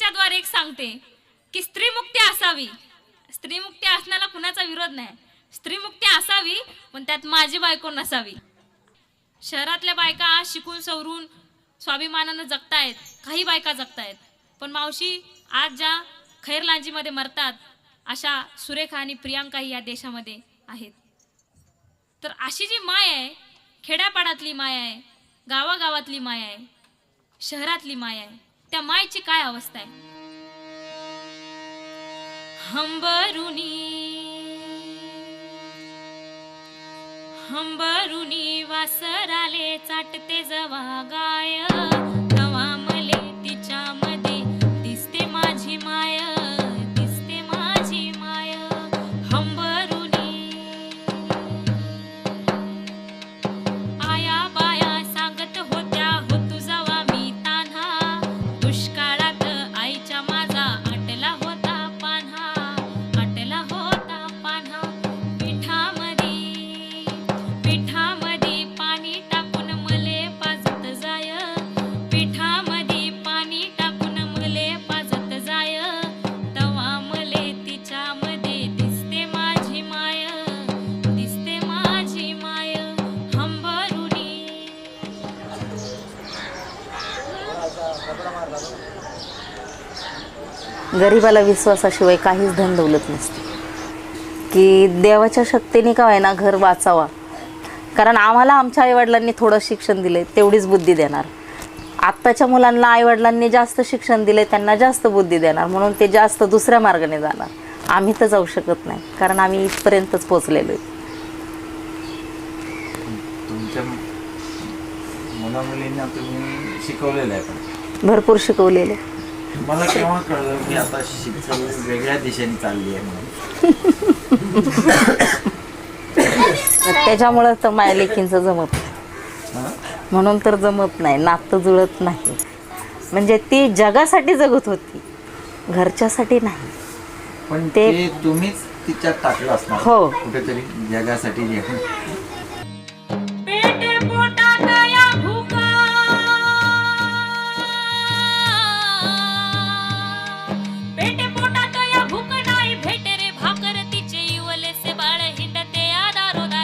मावशींच्या द्वारे एक सांगते की स्त्रीमुक्ती असावी. स्त्रीमुक्ती असण्याला कुणाचा विरोध नाही. स्त्रीमुक्ती असावी पण त्यात माझी बायको नसावी. शहरातल्या बायका आज शिकून सवरून स्वाभिमानानं जगतायत. काही बायका जगतायत. पण मावशी आज ज्या खैरलांजीमध्ये मरतात अशा सुरेखा आणि प्रियांकाही या देशामध्ये आहेत. तर अशी जी माय आहे खेड्यापाड्यातली माय आहे गावागावातली माय आहे शहरातली माय आहे त्या मायची काय अवस्था आहे? हंबरुनी. हंबरुनी वासराले चाटते जवा गाय buscar. गरिबाला विश्वासाशिवाय काहीच धन दौलत नसते. की देवाच्या शक्तीने का ना घर वाचावा. कारण आम्हाला आमच्या आईवडिलांनी थोडं शिक्षण दिलं तेवढीच बुद्धी देणार. आत्ताच्या मुलांना आईवडिलांनी जास्त शिक्षण दिले त्यांना जास्त बुद्धी देणार. म्हणून ते जास्त दुसऱ्या मार्गाने जाणार. आम्ही तर जाऊ शकत नाही कारण आम्ही इथपर्यंतच पोचलेलो आहे. तुमच्या तुम्ही शिकवलेलं आहे भरपूर शिकवलेले. मला केव्हा कळलं की आता शिक्षण वेगळ्या दिशेने चालली आहे म्हणून? त्याच्यामुळं तर माया लेकींचं जमत नाही. म्हणून तर जमत नाही नातं जुळत नाही. म्हणजे ती जगासाठी जगत होती घरच्यासाठी नाही. पण ते- ते तुम्हीच तिच्यात टाकलं असणार. हो. कुठेतरी जगासाठी जे